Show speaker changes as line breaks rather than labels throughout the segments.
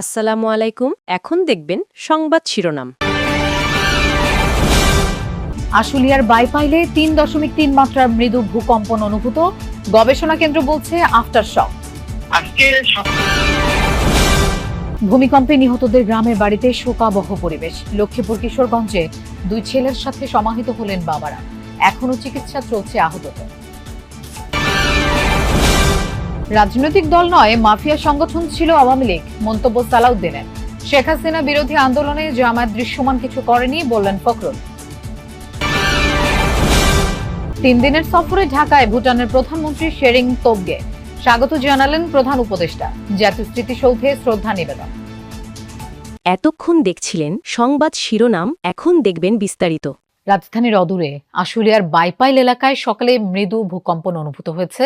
আসসালামু আলাইকুম। এখন দেখবেন সংবাদ শিরোনাম।
আশুলিয়ার বাইপাইলে তিন দশমিক তিন মাত্রার মৃদু ভূকম্পন অনুভূত। গবেষণা কেন্দ্র বলছে আফটার শক। ভূমিকম্পে নিহতদের গ্রামের বাড়িতে শোকাবহ পরিবেশ। লক্ষ্মীপুর কিশোরগঞ্জে দুই ছেলের সাথে সমাহিত হলেন বাবারা। এখনও চিকিৎসা চলছে আহতদের। রাজনৈতিক দল নয়, মাফিয়া সংগঠন ছিল আওয়ামী লীগ, মন্তব্য সালাউদ্দিনের। শেখ হাসিনা বিরোধী আন্দোলনে জামায়াত দৃশ্যমান কিছু করেনি বললেন ফখরুল। তিন দিনের সফরে ঢাকায় ভুটানের প্রধানমন্ত্রী শেরিং তোবগে স্বাগত জানালেন প্রধান উপদেষ্টা, জাতীয় স্মৃতিসৌধে শ্রদ্ধা নিবেদন।
এতক্ষণ দেখছিলেন সংবাদ শিরোনাম, এখন দেখবেন বিস্তারিত।
রাজধানীর অদূরে আশুলিয়ার বাইপাইল এলাকায় সকালে মৃদু ভূকম্পন অনুভূত হয়েছে।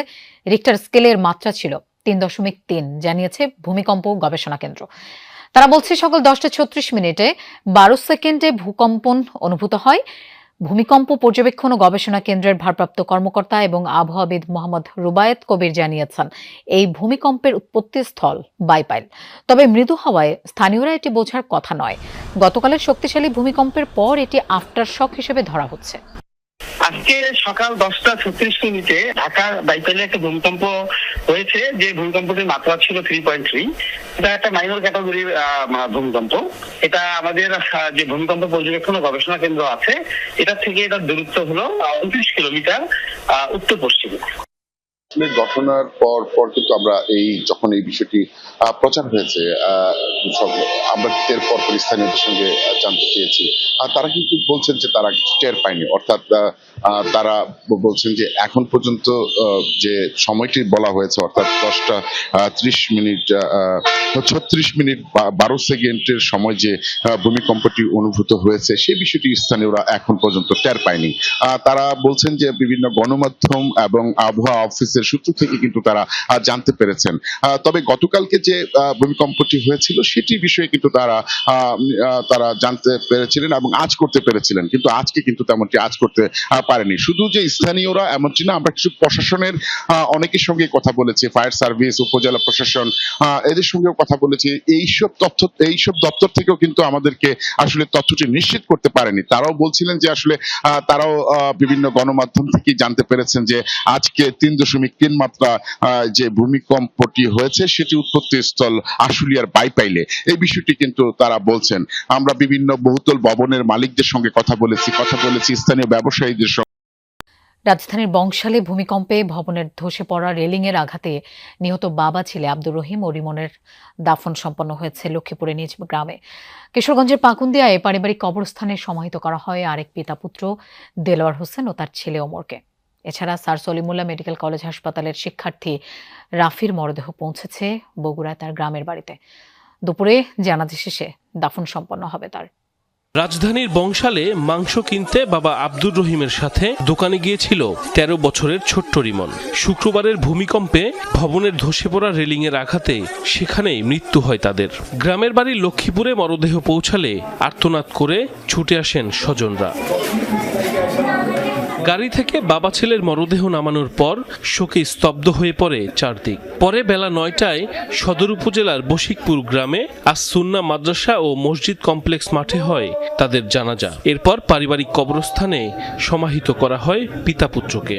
রিক্টার স্কেলের মাত্রা ছিল তিন দশমিক তিন, জানিয়েছে ভূমিকম্প গবেষণা কেন্দ্র। তারা বলছে সকাল দশটা ছত্রিশ মিনিটে বারো সেকেন্ডে ভূকম্পন অনুভূত হয়। ভূমিকম্প পর্যবেক্ষণ ও গবেষণা কেন্দ্রের ভারপ্রাপ্ত কর্মকর্তা এবং আবহাওয়াবিদ মোহাম্মদ রুবায়েত কবির জানিয়েছেন, এই ভূমিকম্পের উৎপত্তি স্থল বাইপাইল। তবে মৃদু হওয়ায় স্থানীয়রা এটি বোঝার কথা নয়। গতকালের শক্তিশালী ভূমিকম্পের পর এটি আফটার শক হিসেবে ধরা হচ্ছে।
আজকে সকাল দশটা ছত্রিশ মিনিটে ঢাকার বাইপাইলে একটা ভূমিকম্প হয়েছে, যে ভূমিকম্পটির মাত্রা ছিল থ্রি পয়েন্ট থ্রি এটা একটা মাইনর ক্যাটাগরির ভূমিকম্প। এটা আমাদের যে ভূমিকম্প পর্যবেক্ষণ ও গবেষণা কেন্দ্র আছে এটা থেকে এটার দূরত্ব হলো উনত্রিশ কিলোমিটার উত্তর পশ্চিমে।
আসলে ঘটনার পর পর কিন্তু আমরা এই, যখন এই বিষয়টি প্রচার হয়েছে আমরা এর পর স্থানীয়দের সঙ্গে জানতে চেয়েছি। আর তারা কিন্তু বলছেন যে তারা কিছু টের পায়নি। অর্থাৎ তারা বলছেন যে এখন পর্যন্ত যে সময়টি বলা হয়েছে, অর্থাৎ দশটা ত্রিশ মিনিট ছত্রিশ মিনিট বারো সেকেন্ডের সময় যে ভূমিকম্পটি অনুভূত হয়েছে সেই বিষয়টি স্থানীয়রা এখন পর্যন্ত টের পায়নি। তারা বলছেন যে বিভিন্ন গণমাধ্যম এবং আবহাওয়া অফিসের সূত্র থেকে কিন্তু তারা জানতে পেরেছেন। তবে গতকালকে যে ভূমিকম্পটি হয়েছিল, সেটি বিষয়ে কিন্তু তারা তারা জানতে পেরেছিলেন এবং আজ করতে পেরেছিলেন। কিন্তু আজকে কিন্তু তেমনটি আজ করতে পারেনি। শুধু যে স্থানীয়রা এমনটি না, আমরা কিছু প্রশাসনের অনেকের সঙ্গে কথা বলেছি, ফায়ার সার্ভিস, উপজেলা প্রশাসন এদের সঙ্গেও কথা বলেছি। এইসব তথ্য, এইসব দপ্তর থেকেও কিন্তু আমাদেরকে আসলে তথ্যটি নিশ্চিত করতে পারেনি। তারাও বলছিলেন যে আসলে তারাও বিভিন্ন গণমাধ্যম থেকে জানতে পেরেছেন যে আজকে তিন দশমিক তিন মাত্রা যে ভূমিকম্পটি হয়েছে সেটি উৎপত্তি স্থল আশুলিয়ার বাইপাইলে। এই বিষয়টি কিন্তু তারা বলছেন। আমরা বিভিন্ন বহুতল ভবনের মালিকদের সঙ্গে কথা বলেছি কথা বলেছি স্থানীয় ব্যবসায়ীদের সঙ্গে।
রাজধানীর বংশালে ভূমিকম্পে ভবনের ধসে পড়া রেলিংয়ের আঘাতে নিহত বাবা ছেলে আব্দুর রহিম ও রিমনের দাফন সম্পন্ন হয়েছে লক্ষ্মীপুরে নিজ গ্রামে। কিশোরগঞ্জের পাকুন্দিয়ায় পারিবারিক কবরস্থানে সমাহিত করা হয় আরেক পিতা পুত্র দেলোয়ার হোসেন ও তার ছেলে ওমরকে। এছাড়া স্যার সলিমুল্লাহ মেডিকেল কলেজ হাসপাতালের শিক্ষার্থী রাফির মরদেহ পৌঁছেছে বগুড়ায় তার গ্রামের বাড়িতে। দুপুরে জানাজা শেষে দাফন সম্পন্ন হবে তার।
রাজধানীর বংশালে মাংস কিনতে বাবা আব্দুর রহিমের সাথে দোকানে গিয়েছিল ১৩ বছরের ছোট্ট রিমন। শুক্রবারের ভূমিকম্পে ভবনের ধসে পড়া রেলিংয়ের আঘাতে সেখানেই মৃত্যু হয় তাদের। গ্রামের বাড়ি লক্ষ্মীপুরে মরদেহ পৌঁছালে আর্তনাদ করে ছুটে আসেন স্বজনরা। গাড়ি থেকে বাবা ছেলের মরদেহ নামানোর পর শোকে স্তব্ধ হয়ে পড়ে চারদিক। পরে বেলা নয়টায় সদর উপজেলার বশিকপুর গ্রামে আজ সুন্না মাদ্রাসা ও মসজিদ কমপ্লেক্স মাঠে হয় তাদের জানাজা। এরপর পারিবারিক কবরস্থানে সমাহিত করা হয় পিতা পুত্রকে।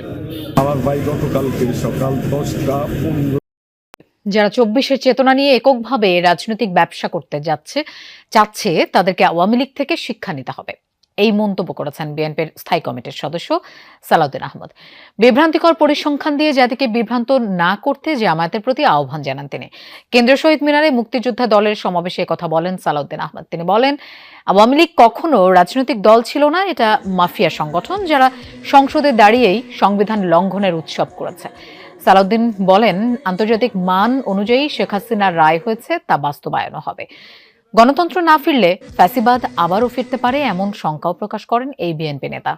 আমার ভাই গতকালকে সকাল দশটা পনেরো
যারা চব্বিশের চেতনা নিয়ে এককভাবে রাজনৈতিক ব্যবসা করতে যাচ্ছে চাচ্ছে তাদেরকে আওয়ামী লীগ থেকে শিক্ষা নিতে হবে। এই মন্তব্য করেছেন বিএনপির স্থায়ী কমিটির সদস্য সালাউদ্দিন আহমদ। বিভ্রান্তিকর পরিসংখ্যান দিয়ে জাতিকে বিভ্রান্ত না করতে জামায়াতের প্রতি আহ্বান জানান তিনি। কেন্দ্রীয় শহীদ মিনারে মুক্তিযোদ্ধা দলের সমাবেশে কথা বলেন সালাউদ্দিন আহমদ। তিনি বলেন, আওয়ামী লীগ কখনো রাজনৈতিক দল ছিল না, এটা মাফিয়া সংগঠন যারা সংসদে দাঁড়িয়েই সংবিধান লঙ্ঘনের উৎসব করেছে। সালাউদ্দিন বলেন, আন্তর্জাতিক মান অনুযায়ী শেখ হাসিনার রায় হয়েছে, তা বাস্তবায়নও হবে। গণতন্ত্র না ফিরলে ফ্যাসিবাদ আবারও ফিরতে পারে এমন শঙ্কাও প্রকাশ করেন এই বিএনপি নেতা।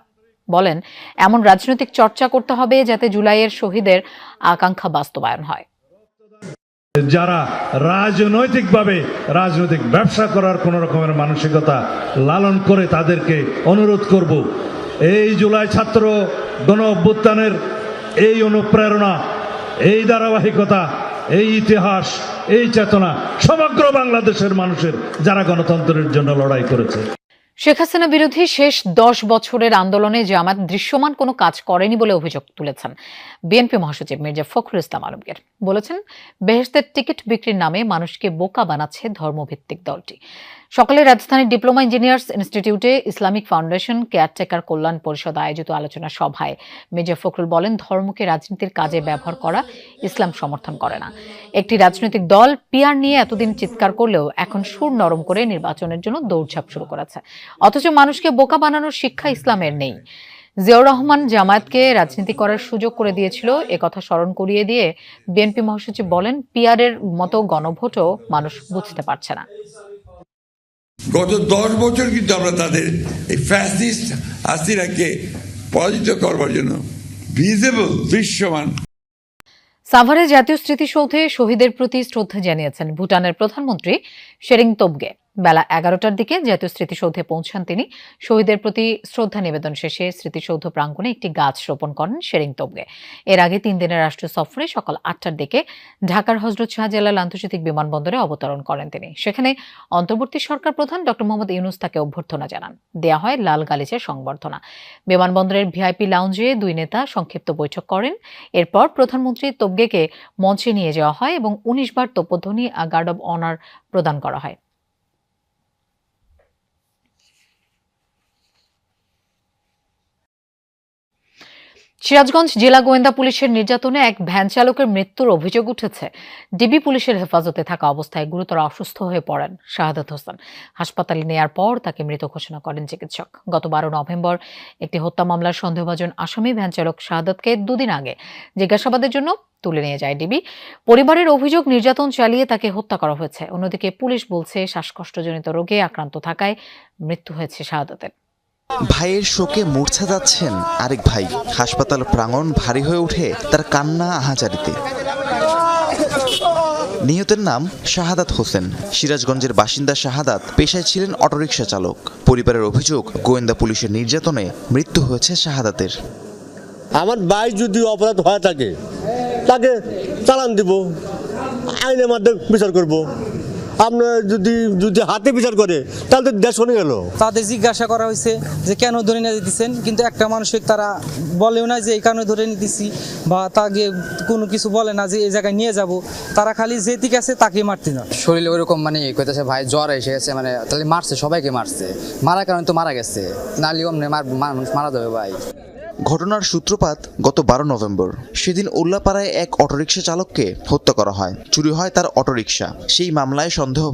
বলেন, এমন রাজনৈতিক চর্চা করতে হবে যাতে জুলাইয়ের শহীদের আকাঙ্ক্ষা বাস্তবায়ন হয়।
যারা রাজনৈতিকভাবে রাজনৈতিক ব্যবসা করার কোন রকমের মানসিকতা লালন করে তাদেরকে অনুরোধ করব, এই জুলাই ছাত্র গণ অভ্যুত্থানের এই অনুপ্রেরণা, এই ধারাবাহিকতা, এই ইতিহাস এই চেতনা সমগ্র বাংলাদেশের মানুষের, যারা গণতন্ত্রের জন্য লড়াই করেছে।
শেখ হাসিনা বিরোধী শেষ দশ বছরের আন্দোলনে জামাত দৃশ্যমান কোনো কাজ করেনি বলে অভিযোগ তুলেছেন। বিএনপি মহাসচিব মির্জা ফখরুল ইসলাম আলমগীর বলেছেন বেহেস্তের টিকিট বিক্রির নামে মানুষকে বোকা বানাচ্ছে ধর্মভিত্তিক দলটি। সকালে রাজধানীর ডিপ্লোমা ইঞ্জিনিয়ার্স ইনস্টিটিউটে ইসলামিক ফাউন্ডেশন কেয়ারটেকার কল্যাণ পরিষদ আয়োজিত আলোচনা সভায় মির্জা ফখরুল বলেন, ধর্মকে রাজনীতির কাজে ব্যবহার করা ইসলাম সমর্থন করে না। একটি রাজনৈতিক দল পিয়ার নিয়ে এতদিন চিৎকার করলেও এখন সুর নরম করে নির্বাচনের জন্য দৌড়ঝাঁপ শুরু করেছে। অথচ মানুষকে বোকা বানানোর শিক্ষা ইসলামের নেই। জিয়াউর রহমান জামায়াতকে রাজনীতি করার সুযোগ করে দিয়েছিল এ কথা স্মরণ করিয়ে দিয়ে বিএনপি মহাসচিব বলেন পিয়ারের মতো গণভোটও মানুষ বুঝতে পারছে না।
গত দশ বছর কিন্তু আমরা তাদের এই ফ্যাসিস্ট হাসিনাকে পরাজিত করবার জন্য ভিজিবল দৃশ্যমান।
সাভারে জাতীয় স্মৃতিসৌধে শহীদের প্রতি শ্রদ্ধা জানিয়েছেন ভুটানের প্রধানমন্ত্রী শেরিং তোবগে। বেলা এগারোটার দিকে জাতীয় স্মৃতিসৌধে পৌঁছান তিনি, শহীদের প্রতি শ্রদ্ধা নিবেদন শেষে স্মৃতিসৌধ প্রাঙ্গণে একটি গাছ রোপণ করেন শেরিং তোবগে। এর আগে তিন দিনের রাষ্ট্রীয় সফরে সকাল আটটার দিকে ঢাকার হজরত শাহজালাল আন্তর্জাতিক বিমানবন্দরে অবতরণ করেন তিনি। সেখানে অন্তর্বর্তী সরকার প্রধান ডক্টর মোহাম্মদ ইউনুস তাকে অভ্যর্থনা জানান। দেয়া হয় লাল গালিচার সংবর্ধনা। বিমানবন্দরের ভিআইপি লাউঞ্জে দুই নেতা সংক্ষিপ্ত বৈঠক করেন। এরপর প্রধানমন্ত্রী তোবগেকে মঞ্চে নিয়ে যাওয়া হয় এবং উনিশ বার তোপধ্বনি গার্ড অব অনার প্রদান করা হয়। সিরাজগঞ্জ জেলা গোয়েন্দা পুলিশের নির্যাতনে এক ভ্যান চালকের মৃত্যুর অভিযোগ উঠেছে। ডিবি পুলিশের হেফাজতে থাকা অবস্থায় গুরুতর অসুস্থ হয়ে পড়েন শাহাদাত হোসেন। হাসপাতালে নেয়ার পর তাকে মৃত ঘোষণা করেন চিকিৎসক। গত বারো নভেম্বর একটি হত্যা মামলার সন্দেহভাজন আসামি ভ্যান চালক শাহাদাতকে দুদিন আগে জিজ্ঞাসাবাদের জন্য তুলে নিয়ে যায় ডিবি। পরিবারের অভিযোগ, নির্যাতন চালিয়ে তাকে হত্যা করা হয়েছে। অন্যদিকে পুলিশ বলছে, শ্বাসকষ্টজনিত রোগে আক্রান্ত থাকায় মৃত্যু হয়েছে শাহাদাতের।
ভাইয়ের শোকে মূর্ছা যাচ্ছেন আরেক ভাই। হাসপাতাল প্রাঙ্গণ ভারী হয়ে ওঠে তার কান্না আহাজারিতে। নিহতের নাম শাহাদাত হোসেন। সিরাজগঞ্জের বাসিন্দা শাহাদাত পেশায় ছিলেন অটোরিকশা চালক। পরিবারের অভিযোগ, গোয়েন্দা পুলিশের নির্যাতনে মৃত্যু হয়েছে শাহাদাতের।
আমার ভাই যদি অপরাধ হয়ে থাকে, তাকে চালান দিব, আইনের মাধ্যমে বিচার করব। আপনার যদি যদি হাতে বিচার করে তাহলে তো দেশ শুনে গেল।
তাদের জিজ্ঞাসা করা হয়েছে যে কেন ধরে নিয়ে যেতেছেন? কিন্তু একটা মানুষের তারা বলেও না যে এই কারণে ধরে নিতেছি বা তাকে কোনো কিছু বলে না যে এই জায়গায় নিয়ে যাব। তারা খালি যে ঠিক আছে তাকে মারতে না।
শরীরে ওইরকম মানে কইতেছে ভাই জ্বর এসে গেছে। মানে তাহলে মারছে সবাইকে মারছে। মারার কারণে তো মারা গেছে। মার মানুষ মারা যাবে ভাই।
ঘটনার সূত্রপাত গত বারো নভেম্বর। সেদিন উল্লাপাড়ায় এক অটোরিকশা চালককে হত্যা করা হয়। চুরি হয় তার অটোরিকশা। সেই মামলায় সন্দেহ